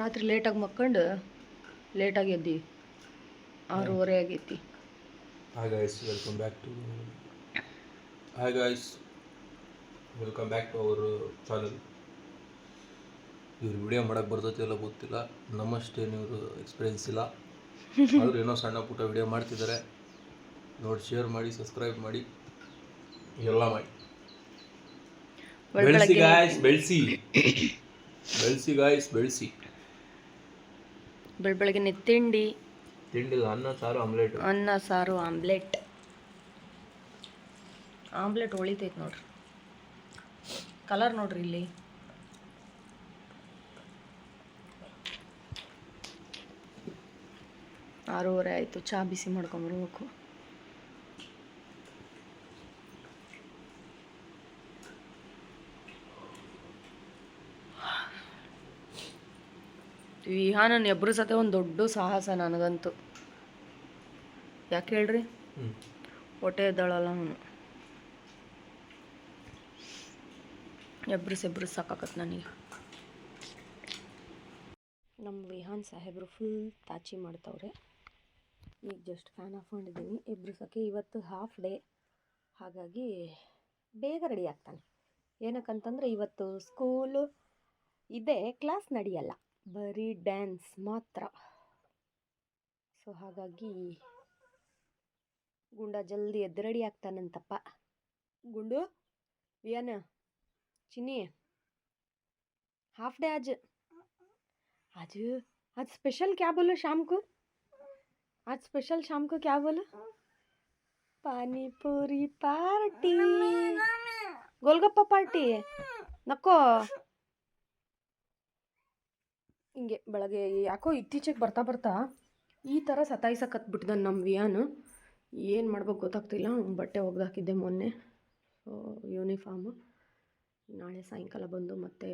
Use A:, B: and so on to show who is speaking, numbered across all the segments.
A: ರಾತ್ರಿ ಲೇಟಾಗಿ ಮಕ್ಕೊಂಡು ಲೇಟಾಗಿ ಎದ್ದಿ ಆರೂವರೆ ಆಗೈತಿ
B: hi guys welcome back to hi guys welcome back to our channel ಇವ್ರು ವಿಡಿಯೋ ಮಾಡೋಕ್ಕೆ ಬರ್ತೈತಿ ಎಲ್ಲ ಗೊತ್ತಿಲ್ಲ ನಮ್ಮಷ್ಟೇನು ಇವರು ಎಕ್ಸ್ಪೀರಿಯನ್ಸ್ ಇಲ್ಲ ಆದರೂ ಏನೋ ಸಣ್ಣ ಪುಟ್ಟ ವಿಡಿಯೋ ಮಾಡ್ತಿದ್ದಾರೆ ನೋಡಿ ಶೇರ್ ಮಾಡಿ ಸಬ್ಸ್ಕ್ರೈಬ್ ಮಾಡಿ ಎಲ್ಲ ಮಾಡಿ ಬೆಳೆಸಿ ಗಾಯ್ಸ್ ಬೆಳೆಸಿ ಬೆಳೆಸಿ ಗಾಯ್ಸ್ ಬೆಳೆಸಿ
A: ಬೆಳಬೆಳಗ್ಗೆ ತಿಂಡಿ
B: ತಿಂಡಿ ಅನ್ನ ಸಾರು ಆಮ್ಲೆಟ್
A: ಅನ್ನ ಸಾರು ಆಮ್ಲೆಟ್ ಆಮ್ಲೆಟ್ ಹೊಳಿತೈತೆ ನೋಡ್ರಿ ಕಲರ್ ನೋಡ್ರಿ ಇಲ್ಲಿ ಆರೂವರೆ ಆಯಿತು ಚಹಾ ಬಿಸಿ ಮಾಡ್ಕೊಂಬರ್ಬೇಕು ವಿಹಾನನ ಎಬ್ಬರಿಸತೆ ಒಂದು ದೊಡ್ಡ ಸಾಹಸ ನನಗಂತೂ ಯಾಕೆ ಹೇಳ್ರಿ ಹೊಟ್ಟೆ ಎದ್ದಾಳಲ್ಲ ಅವನು ಎಬ್ಬರಿಸ್ ಎಬ್ಬರಿಸ್ ಸಾಕತ್ ನನಗೆ ನಮ್ಮ ವಿಹಾನ್ ಸಾಹೇಬರು ಫುಲ್ ತಾಚಿ ಮಾಡ್ತವ್ರೆ ಈಗ ಜಸ್ಟ್ ಫ್ಯಾನ್ ಆಫ್ ಮಾಡಿದ್ದೀನಿ ಎಬ್ಬರಿಸೋಕೆ ಇವತ್ತು ಹಾಫ್ ಡೇ ಹಾಗಾಗಿ ಬೇಗ ರೆಡಿ ಆಗ್ತಾನೆ ಏನಕ್ಕಂತಂದರೆ ಇವತ್ತು ಸ್ಕೂಲು ಇದೆ ಕ್ಲಾಸ್ ನಡೆಯಲ್ಲ ಬರೀ ಡ್ಯಾನ್ಸ್ ಮಾತ್ರ ಸೊ ಹಾಗಾಗಿ ಗುಂಡ ಜಲ್ದಿ ಎದ್ದು ರೆಡಿ ಆಗ್ತಾನಂತಪ್ಪ ಗುಂಡು ವಿಯನ ಚಿನ್ನಿ हाफ डे आज आज आज स्पेशल क्या बोलो शाम को आज स्पेशल शाम को क्या बोलो पानी पूरी पार्टी गोलगप्पा पार्टी ನಕ್ಕೋ ಹಿಂಗೆ ಬೆಳಗ್ಗೆ ಯಾಕೋ ಇತ್ತೀಚೆಗೆ ಬರ್ತಾ ಬರ್ತಾ ಈ ಥರ ಸತಾಯಿಸಕತ್ಬಿಟ್ಟಿದ ನಮ್ಮ ವಿಯಾನು ಏನು ಮಾಡ್ಬೇಕು ಗೊತ್ತಾಗ್ತಿಲ್ಲ ಬಟ್ಟೆ ಒಗ್ದಾಕಿದ್ದೆ ಮೊನ್ನೆ ಯೂನಿಫಾರ್ಮು ನಾಳೆ ಸಾಯಂಕಾಲ ಬಂದು ಮತ್ತೆ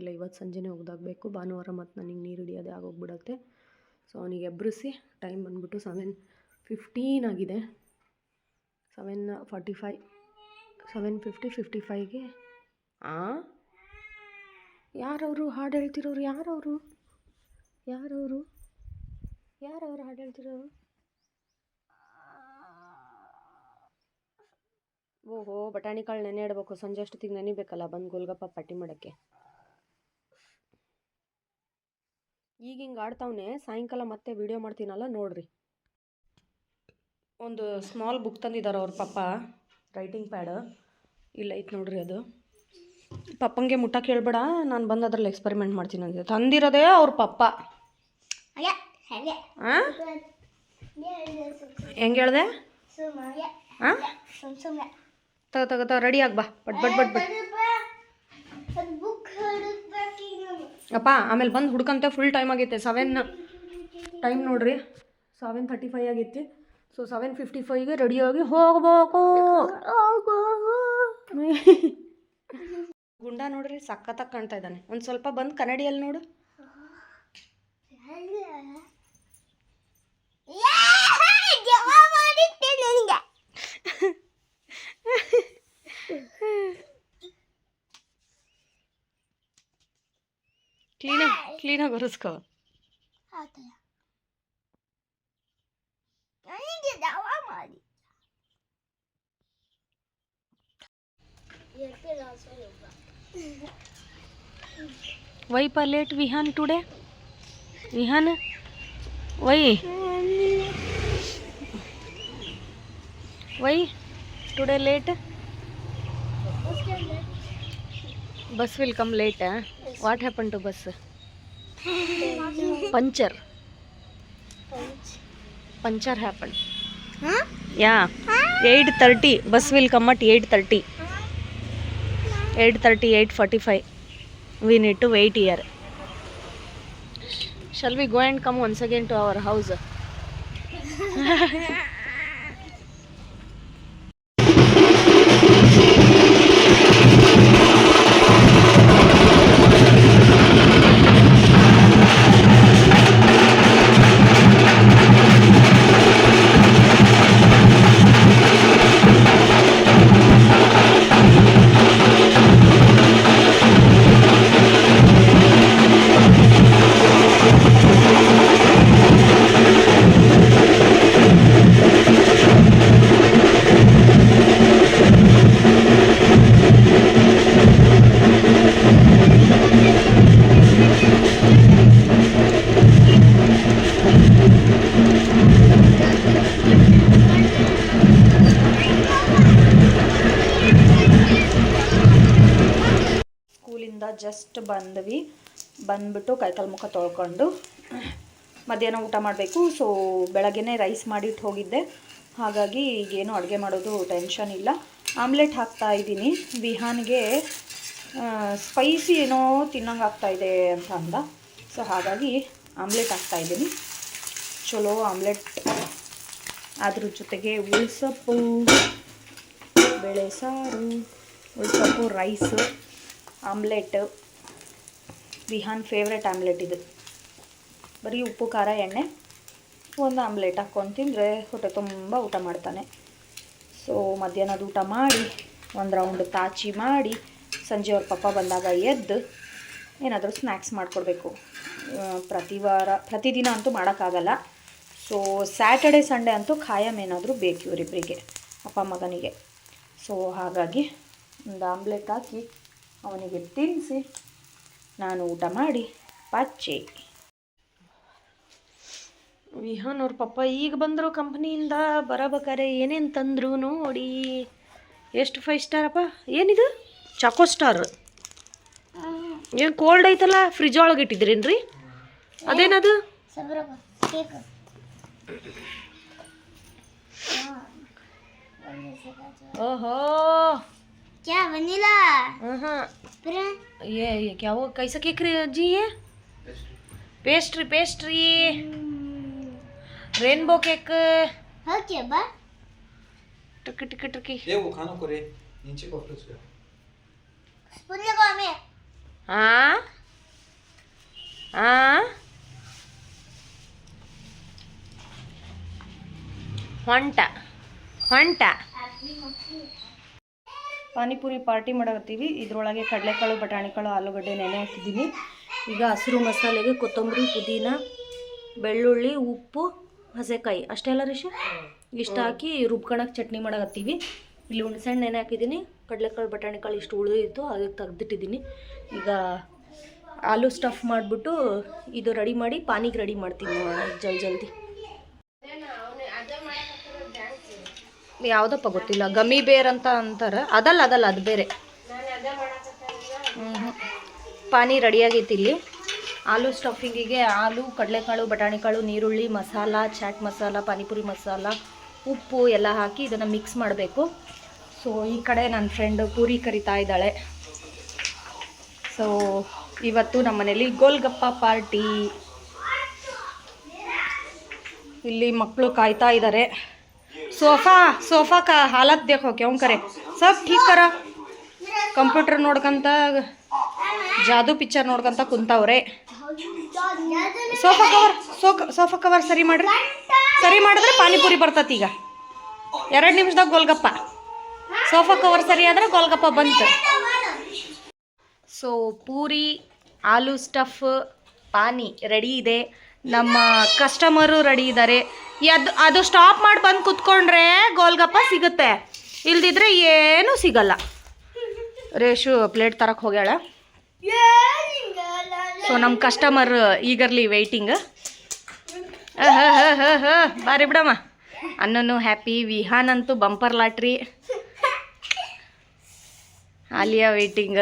A: ಇಲ್ಲ ಇವತ್ತು ಸಂಜೆನೇ ಒಗ್ದಾಗಬೇಕು ಭಾನುವಾರ ಮತ್ತು ನನಗೆ ನೀರು ಹಿಡಿಯೋದೇ ಆಗೋಗ್ಬಿಡತ್ತೆ ಸೊ ಅವನಿಗೆ ಎಬ್ಬರಿಸಿ ಟೈಮ್ ಬಂದುಬಿಟ್ಟು ಸೆವೆನ್ ಫಿಫ್ಟೀನ್ ಆಗಿದೆ seven forty five seven fifty fifty ಫೈಗೆ ಆ ಯಾರವರು ಹಾಡು ಹೇಳ್ತಿರೋರು ಯಾರವರು ಯಾರವರು ಯಾರವರು ಹಾಡು ಹೇಳ್ತಿರೋರು ಓಹೋ ಬಟಾಣಿ ಕಾಳು ನೆನೆ ಇಡಬೇಕು ಸಂಜೆ ಅಷ್ಟೊತ್ತಿಗೆ ನೆನಿಬೇಕಲ್ಲ ಬಂದು ಗೋಲ್ಗಪ್ಪ ಪಟ್ಟಿ ಮಾಡೋಕ್ಕೆ ಈಗ ಹಿಂಗೆ ಆಡ್ತಾವನೆ ಸಾಯಂಕಾಲ ಮತ್ತೆ ವಿಡಿಯೋ ಮಾಡ್ತೀನಲ್ಲ ನೋಡ್ರಿ ಒಂದು ಸ್ಮಾಲ್ ಬುಕ್ ತಂದಿದ್ದಾರೆ ಅವ್ರ ಪಪ್ಪ ರೈಟಿಂಗ್ ಪ್ಯಾಡ್ ಇಲ್ಲ ಐತೆ ನೋಡ್ರಿ ಅದು ಪಪ್ಪಂಗೆ ಮುಟ್ಟ ಕೇಳಬೇಡ ನಾನು ಬಂದು ಅದ್ರಲ್ಲಿ ಎಕ್ಸ್ಪೆರಿಮೆಂಟ್ ಮಾಡ್ತೀನಿ ಅಂದಿದ್ದೆ ತಂದಿರೋದೇ ಅವ್ರ ಪಪ್ಪ ಹೆಂಗೆ ಹೇಳ್ದೆ ಹಾಂ ತಗ ತಗ ರೆಡಿ ಆಗಿ ಬಾ ಬಟ್ ಬಟ್ ಬಟ್ ಬಟ್ ಅಪ್ಪ ಆಮೇಲೆ ಬಂದು ಹುಡ್ಕಂತೆ ಫುಲ್ ಟೈಮ್ ಆಗೈತೆ ಸೆವೆನ್ ಟೈಮ್ ನೋಡ್ರಿ ಸೆವೆನ್ ತರ್ಟಿ ಫೈವ್ ಆಗೈತಿ ಸೊ ಸೆವೆನ್ ಫಿಫ್ಟಿ ಫೈವ್ಗೆ ರೆಡಿಯಾಗಿ ಹೋಗ್ಬೇಕು ಗುಂಡ ನೋಡ್ರಿ ಸಕ್ಕತ್ತಾಗಿ ಕಾಣ್ತಾ ಇದ್ದಾನೆ ಒಂದು ಸ್ವಲ್ಪ ಬಂದು ಕನ್ನಡಿಯಲ್ಲಿ ನೋಡು ಕ್ಲೀನಾಗಿ ಒರೆಸ್ಕೋ Why per late Vihan today? Vihan? Why? Why? Today late? Bus will come late. What happened to bus? Puncture. Punch. Puncture happened. Huh? Yeah. 8.30. Bus will come at 8.30. 8:30, 8:45. We need to wait here. Shall we go and come once again to our house?
C: ಬಂದ್ವಿ ಬಂದ್ಬಿಟ್ಟು ಕೈಕಾಲು ಮುಖ ತೊಳ್ಕೊಂಡು ಮಧ್ಯಾಹ್ನ ಊಟ ಮಾಡಬೇಕು so ಬೆಳಗ್ಗೆ rice ಮಾಡಿಟ್ಟು ಹೋಗಿದ್ದೆ ಹಾಗಾಗಿ ಈಗೇನು ಅಡುಗೆ ಮಾಡೋದು ಟೆನ್ಷನ್ ಇಲ್ಲ ಆಮ್ಲೆಟ್ ಹಾಕ್ತಾ ಇದ್ದೀನಿ ವಿಹಾನ್ಗೆ ಸ್ಪೈಸಿ ಏನೋ ತಿನ್ನಂಗೆ ಆಗ್ತಾಯಿದೆ ಅಂತ ಅಂದ ಸೊ ಹಾಗಾಗಿ ಆಮ್ಲೆಟ್ ಹಾಕ್ತಾಯಿದ್ದೀನಿ ಚಲೋ ಆಮ್ಲೆಟ್ ಅದ್ರ ಜೊತೆಗೆ ಉಳ್ಸೊಪ್ಪು ಬೇಳೆ ಸಾರು ಉಳ್ಸೊಪ್ಪು rice omelette Vihaan favourite omelette ಇದು ಬರೀ ಉಪ್ಪು ಖಾರ ಎಣ್ಣೆ ಒಂದು ಆಮ್ಲೆಟ್ ಹಾಕ್ಕೊಂಡು ತಿಂದರೆ ಹೊಟ್ಟೆ ತುಂಬ ಊಟ ಮಾಡ್ತಾನೆ ಸೊ ಮಧ್ಯಾಹ್ನದ ಊಟ ಮಾಡಿ ಒಂದು ರೌಂಡ್ ತಾಚಿ ಮಾಡಿ ಸಂಜೆ ಅವ್ರ ಪಪ್ಪ ಬಂದಾಗ ಎದ್ದು ಏನಾದರೂ ಸ್ನ್ಯಾಕ್ಸ್ ಮಾಡಿಕೊಡ್ಬೇಕು ಪ್ರತಿ ವಾರ ಪ್ರತಿದಿನ ಅಂತೂ ಮಾಡೋಕ್ಕಾಗಲ್ಲ ಸೊ ಸ್ಯಾಟರ್ಡೆ ಸಂಡೇ ಅಂತೂ ಖಾಯಂ ಏನಾದರೂ ಬೇಕು ಇವರಿಬ್ಬರಿಗೆ ಅಪ್ಪ ಮಗನಿಗೆ ಸೊ ಹಾಗಾಗಿ ಒಂದು ಆಮ್ಲೆಟ್ ಹಾಕಿ ಅವನಿಗೆ ತಿನ್ನಿಸಿ ನಾನು ಊಟ ಮಾಡಿ ಪಚ್ಚೆ
A: ವಿಹಾನ್ ಪಪ್ಪ ಈಗ ಬಂದರು ಕಂಪ್ನಿಯಿಂದ ಬರಬೇಕಾರೆ ಏನೇನು ತಂದ್ರು ನೋಡಿ ಎಷ್ಟು ಫೈವ್ ಸ್ಟಾರಪ್ಪ ಏನಿದು ಚಾಕೋ ಸ್ಟಾರ್ ಏನು ಕೋಲ್ಡ್ ಐತಲ್ಲ ಫ್ರಿಜ್ ಒಳಗೆ ಇಟ್ಟಿದ್ರೇನ್ರಿ ಅದೇನದು ಓಹೋ
D: क्या वनीला
A: ಹಾಂ
D: फिर
A: ये ये क्या वो कैसा केक रे जी ये पेस्ट्री पेस्ट्री रेनबो केक
D: हो क्या बा
A: टुकी टुकी टुकी
B: ಏ ಖಾನ ಕೊರಿ ಇಂಚೆ ಕೊಟ್ಟು
D: स्पून लगो हमें
A: हाँ हाँ ಹೊಂಟ ಹೊಂಟ
C: ಪಾನಿಪುರಿ ಪಾರ್ಟಿ ಮಾಡಕತ್ತೀವಿ ಇದರೊಳಗೆ ಕಡಲೆಕಾಳು ಬಟಾಣಿಕಾಳು ಆಲೂಗಡ್ಡೆ ನೆನೆ ಹಾಕಿದ್ದೀನಿ
A: ಈಗ ಹಸಿರು ಮಸಾಲೆಗೆ ಕೊತ್ತಂಬರಿ ಪುದೀನ ಬೆಳ್ಳುಳ್ಳಿ ಉಪ್ಪು ಹಸೆಕಾಯಿ ಅಷ್ಟೆಲ್ಲ ರಿಷಿ ಇಷ್ಟು ಹಾಕಿ ರುಬ್ಕೊಳಕ್ಕೆ ಚಟ್ನಿ ಮಾಡಕತ್ತೀವಿ ಇಲ್ಲಿ ಹುಣ್ಸೆಹಣ್ಣು ನೆನೆ ಹಾಕಿದ್ದೀನಿ ಕಡಲೆಕಾಳು ಬಟಾಣಿಕಾಳು ಇಷ್ಟು ಉಳಿದಿತ್ತು ಅದಕ್ಕೆ ತೆಗೆದಿಟ್ಟಿದ್ದೀನಿ ಈಗ ಆಲೂ ಸ್ಟಫ್ ಮಾಡಿಬಿಟ್ಟು ಇದು ರೆಡಿ ಮಾಡಿ ಪಾನಿಗೆ ರೆಡಿ ಮಾಡ್ತೀನಿ ಜಲ್ದಿ ಜಲ್ದಿ ಯಾವುದಪ್ಪ ಗೊತ್ತಿಲ್ಲ ಗಮಿ ಬೇರ್ ಅಂತ ಅಂತಾರೆ ಅದಲ್ಲ ಅದಲ್ಲ ಅದು ಬೇರೆ ಪಾನಿ ರೆಡಿಯಾಗೈತಿ ಇಲ್ಲಿ ಆಲೂ ಸ್ಟಫಿಂಗಿಗೆ ಆಲೂ ಕಡಲೆಕಾಳು ಬಟಾಣಿಕಾಳು ನೀರುಳ್ಳಿ ಮಸಾಲ ಚಾಟ್ ಮಸಾಲ ಪಾನಿಪುರಿ ಮಸಾಲ ಉಪ್ಪು ಎಲ್ಲ ಹಾಕಿ ಇದನ್ನು ಮಿಕ್ಸ್ ಮಾಡಬೇಕು ಸೊ ಈ ಕಡೆ ನನ್ನ ಫ್ರೆಂಡ್ ಪೂರಿ ಕರಿತಾ ಇದ್ದಾಳೆ ಸೊ ಇವತ್ತು ನಮ್ಮ ಮನೇಲಿ ಗೋಲ್ಗಪ್ಪ ಪಾರ್ಟಿ ಇಲ್ಲಿ ಮಕ್ಕಳು ಕಾಯ್ತಾ ಇದ್ದಾರೆ ಸೋಫಾ ಸೋಫಾ ಕಾ ಹಾಲತ್ देखो क्यों करे सब ठीक करा ಕಂಪ್ಯೂಟರ್ ನೋಡ್ಕೊಂತ ಜಾದು ಪಿಕ್ಚರ್ ನೋಡ್ಕೊಂತ ಕುಂತವ್ರೆ sofa cover soak sofa cover ಸರಿ ಮಾಡ್ರಿ ಸರಿ ಮಾಡಿದ್ರೆ ಪಾನಿಪುರಿ ಬರ್ತತಿ ಈಗ ಎರಡು ನಿಮಿಷದಾಗ ಗೋಲ್ಗಪ್ಪ ಸೋಫಾ ಕವರ್ ಸರಿ ಆದ್ರೆ ಗೋಲ್ಗಪ್ಪ ಬಂತು ಸೊ ಪೂರಿ ಆಲೂ ಸ್ಟಫ್ ಪಾನಿ ರೆಡಿ ಇದೆ ನಮ್ಮ ಕಸ್ಟಮರು ರೆಡಿ ಇದ್ದಾರೆ ಅದು ಅದು ಸ್ಟಾಪ್ ಮಾಡಿ ಬಂದು ಕುತ್ಕೊಂಡ್ರೆ ಗೋಲ್ಗಪ್ಪ ಸಿಗುತ್ತೆ ಇಲ್ದಿದ್ರೆ ಏನೂ ಸಿಗಲ್ಲ ರೇಷು ಪ್ಲೇಟ್ ತರಕ್ಕೆ ಹೋಗ್ಯಾಳ ಸೊ ನಮ್ಮ ಕಸ್ಟಮರ್ ಈಗರ್ಲಿ ವೆಯ್ಟಿಂಗ್ ಬಾರಿ ಬಿಡಮ್ಮ ಅನ್ನನು ಹ್ಯಾಪಿ ವಿಹಾನ್ ಅಂತೂ ಬಂಪರ್ ಲಾಟ್ರಿ ಆಲಿಯಾ ವೆಯ್ಟಿಂಗ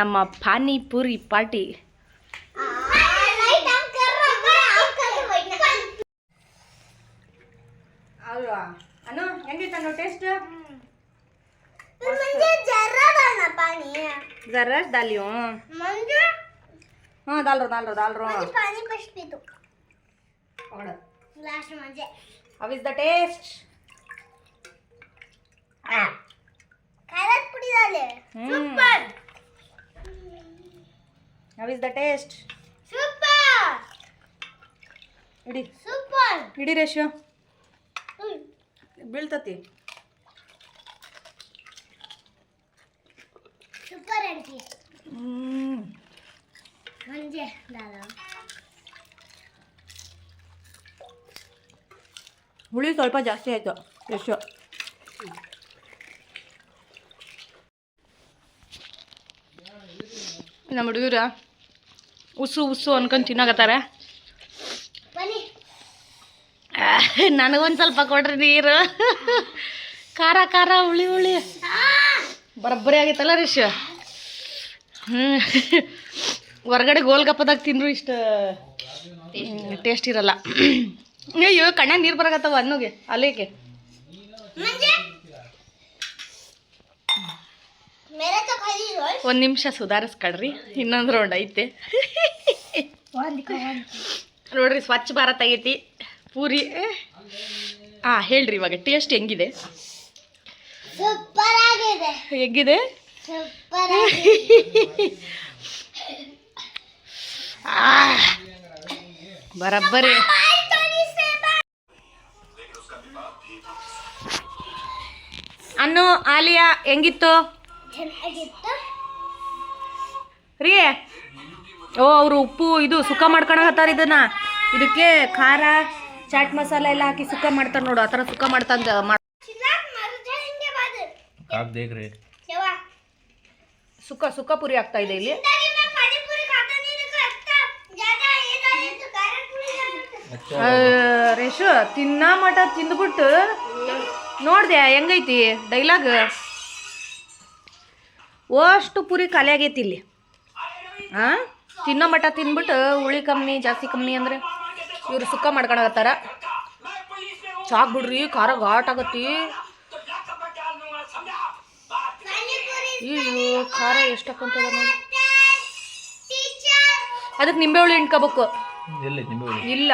A: ನಮ್ಮ ಪಾನಿಪುರಿ ಪಾರ್ಟಿ ಅಲ್ವಾ ಅನು ಹೆಂಗಿತ್ತ
D: ನೋಡಿ ಟೇಸ್ಟ್
A: ಜರ
D: ದಾಲಿಯೋ
A: ಹ್ಞೂ ದಾಲ್ರು ದಾಲ್ರು ದಾಲ್ರು
D: how is
A: the
D: taste
A: how is the taste
D: super
A: ED
D: super
A: ಇಡಿ ರೇಷು ಬೀಳ್ತತಿ ಹುಳಿ ಸ್ವಲ್ಪ ಜಾಸ್ತಿ ಆಯ್ತು ಎಷ್ಟು ನಮ್ಮ ಹುಡುಗರ ಉಸು ಉಸು ಅನ್ಕೊಂಡು ತಿನ್ನಾಕತ್ತಾರೆ ನನಗೊಂದು ಸ್ವಲ್ಪ ಕೊಡ್ರಿ ನೀರು ಖಾರ ಖಾರ ಹುಳಿ ಹುಳಿ ಬರಬ್ಬರಿ ಆಗೈತಲ್ಲ ರೀಶ್ ಹ್ಞೂ ಹೊರಗಡೆ ಗೋಲ್ಗಪ್ಪದಾಗ ತಿಂದರು ಇಷ್ಟು ಟೇಸ್ಟ್ ಇರಲ್ಲ ಅಯ್ಯೋ ಕಣ್ಣ ನೀರು ಬರಕತ್ತವ ಅನ್ನೋಗೆ ಅಲ್ಲಿಗೆ ಒಂದು ನಿಮಿಷ ಸುಧಾರಿಸ್ಕೊಳ್ರಿ ಇನ್ನೊಂದು ರೌಂಡ್ ಐತೆ ನೋಡ್ರಿ ಸ್ವಚ್ಛ ಭಾರತ್ ಆಗೈತಿ ಪೂರಿ ಆ ಹೇಳ್ರಿ ಇವಾಗ ಟೇಸ್ಟ್ ಹೆಂಗಿದೆ
D: ಸೂಪರ್ ಆಗಿದೆ
A: ಹೆಂಗಿದೆ ಬರಬ್ಬರಿ ಅನ್ನು ಆಲಿಯಾ ಹೆಂಗಿತ್ತು ರೀ ಓ ಅವರು ಉಪ್ಪು ಇದು ಸುಖ ಮಾಡ್ಕೊಳಕತ್ತಾರ ಇದನ್ನ ಇದಕ್ಕೆ ಖಾರ ಚಾಟ್ ಮಸಾಲ ಎಲ್ಲ ಹಾಕಿ ಸುಕ್ಕ ಮಾಡ್ತಾರೆ ನೋಡು ಆ ಥರ ಸುಕ್ಕ ಮಾಡ್ತಂದ ಸುಕ್ಕ ಸುಕ್ಕ ಪುರಿ ಆಗ್ತಾ ಇದೆ ಇಲ್ಲಿ ರೇಷು ತಿನ್ನ ಮಟ ತಿಂದ್ಬಿಟ್ಟು ನೋಡ್ದೆ ಹೆಂಗೈತಿ ಡೈಲಾಗ್ ಅಷ್ಟು ಪುರಿ ಖಾಲಿ ಆಗೈತಿ ಇಲ್ಲಿ ಹಾ ತಿನ್ನೋ ಮಟ ತಿಂದ್ಬಿಟ್ಟು ಹುಳಿ ಕಮ್ಮಿ ಜಾಸ್ತಿ ಕಮ್ಮಿ ಅಂದ್ರೆ ಇವರು ಸುಕ್ಕ ಹೋಗ್ತಾರ ಚಾಕ್ ಬಿಡ್ರಿ ಖಾರ ಘಾಟ್ ಆಗತ್ತಿ ಖಾರ ಎಷ್ಟು ಅದಕ್ಕೆ ನಿಂಬೆ ಹುಳಿ
B: ಹಿಂಡ್ಕೋಬೇಕು
A: ಇಲ್ಲ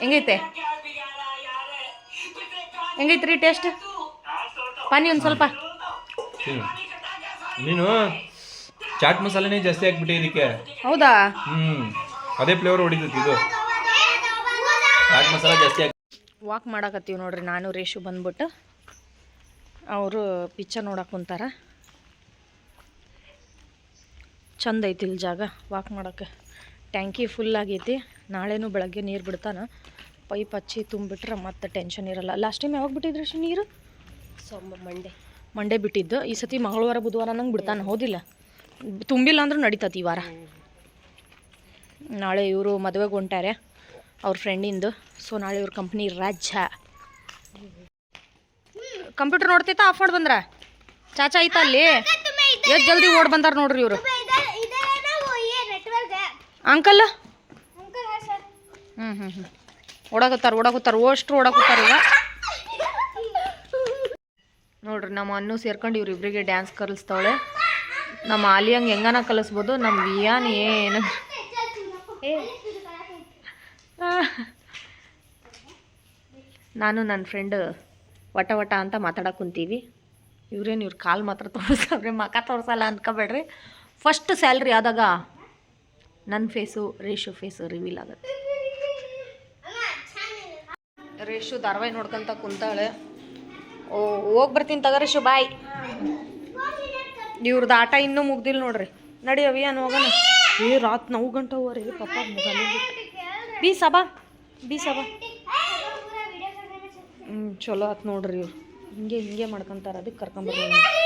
A: ಹೆಂಗೈತೆ ಹೆಂಗೈತ್ರಿ ಟೇಸ್ಟ್ ಪಾನಿ ಒಂದು ಸ್ವಲ್ಪ
B: ನೀನು ಚಾಟ್ ಮಸಾಲೆನೇ ಜಾಸ್ತಿ ಹಾಕ್ಬಿಟ್ಟೆ ಇದಕ್ಕೆ
A: ಹೌದಾ
B: ಹ್ಮ್ ಅದೇ ಫ್ಲೇವರ್ ಹೊಡಿತೈತಿ ಇದು ಚಾಟ್ ಮಸಾಲ ಜಾಸ್ತಿ
A: ವಾಕ್ ಮಾಡಾಕತ್ತೀವಿ ನೋಡ್ರಿ ನಾನು ರೇಷು ಬಂದ್ಬಿಟ್ಟು ಅವರು ಪಿಚ್ಚರ್ ನೋಡಕ್ ಕುಂತಾರ ಚಂದ ಐತಿ ಇಲ್ಲಿ ಜಾಗ ವಾಕ್ ಮಾಡಕ್ಕೆ ಟ್ಯಾಂಕಿ ಫುಲ್ ಆಗೈತಿ ನಾಳೆನೂ ಬೆಳಗ್ಗೆ ನೀರು ಬಿಡ್ತಾನೆ ಪೈಪ್ ಹಚ್ಚಿ ತುಂಬಿಟ್ರೆ ಮತ್ತೆ ಟೆನ್ಷನ್ ಇರಲ್ಲ ಲಾಸ್ಟ್ ಟೈಮ್ ಯಾವಾಗ ಬಿಟ್ಟಿದ್ರಿ ನೀರು ಸೊಮ್ಮ ಮಂಡೆ ಮಂಡೆ ಬಿಟ್ಟಿದ್ದು ಈ ಸತಿ ಮಂಗಳವಾರ ಬುಧವಾರ ನಂಗೆ ಬಿಡ್ತಾನೆ ಹೋದಿಲ್ಲ ತುಂಬಿಲ್ಲ ಅಂದ್ರೂ ನಡೀತತಿ ಈ ವಾರ ನಾಳೆ ಇವರು ಮದುವೆಗೆ ಹೊಂಟಾರೆ ಅವ್ರ ಫ್ರೆಂಡಿಂದು ಸೊ ನಾಳೆ ಇವ್ರ ಕಂಪ್ನಿ ರಾಜ್ಯ ಕಂಪ್ಯೂಟರ್ ನೋಡ್ತೈತಾ ಆಫ್ ಮಾಡಿ ಬಂದ್ರ ಚಾಚಾ ಐತ ಅಲ್ಲಿ ಎಷ್ಟು ಜಲ್ದಿ ಓಡ್ ಬಂದಾರ ನೋಡ್ರಿ ಇವರು ಅಂಕಲ್ ಹ್ಞೂ ಹ್ಞೂ ಹ್ಞೂ ಓಡಾಕತ್ತಾರ ಓಡಾಕತ್ತಾರ ಓಷ್ಟು ಓಡಾಕತ್ತಾರ ಈಗ ನೋಡ್ರಿ ನಮ್ಮ ಅನ್ನು ಸೇರ್ಕೊಂಡು ಇವ್ರಿಬ್ರಿಗೆ ಡ್ಯಾನ್ಸ್ ಕಲಿಸ್ತಾಳೆ ನಮ್ಮ ಆಲಿಯಂಗೆ ಹೆಂಗನ ಕಲಿಸ್ಬೋದು ನಮ್ಮ ವಿಯಾನ್ ಏನು ನಾನು ನನ್ನ ಫ್ರೆಂಡ್ ವಟ ವಟ ಅಂತ ಮಾತಾಡೋಕೆ ಕುಂತೀವಿ ಇವ್ರೇನು ಇವ್ರ ಕಾಲು ಮಾತ್ರ ತೋರಿಸ್ರಿ ಮಕ ತೋರಿಸಲ್ಲ ಅಂದ್ಕೊಬೇಡ್ರಿ ಫಸ್ಟ್ ಸ್ಯಾಲ್ರಿ ಆದಾಗ ನನ್ನ ಫೇಸು ರೇಷು ಫೇಸು ರಿವೀಲ್ ಆಗುತ್ತೆ ರೇಷು ಧಾರಾವಾಹಿ ನೋಡ್ಕೊಂತ ಕುಂತಾಳೆ ಓ ಹೋಗಿ ಬರ್ತೀನಿ ತಗೋ ರೇಷು ಬಾಯ್ ಇವ್ರದ್ದು ಆಟ ಇನ್ನೂ ಮುಗ್ದಿಲ್ಲ ನೋಡ್ರಿ ನಡಿ ಅವಿ ಹೋಗೋಣ ಏ ರಾತ್ ನಾವು ಗಂಟೆ ಹೋಗ್ರಿ ಪಪ್ಪ ಮುಗಲ್ ಬಿ ಸಬಾ ಬಿ ಸಬಾ ಹ್ಞೂ ಚಲೋ ಆತ್ ನೋಡ್ರಿ ಇವ್ರು ಹಿಂಗೆ ಹಿಂಗೆ ಮಾಡ್ಕೊಂತಾರೆ ಅದಕ್ಕೆ ಕರ್ಕೊಂಬರ್ಬೋದು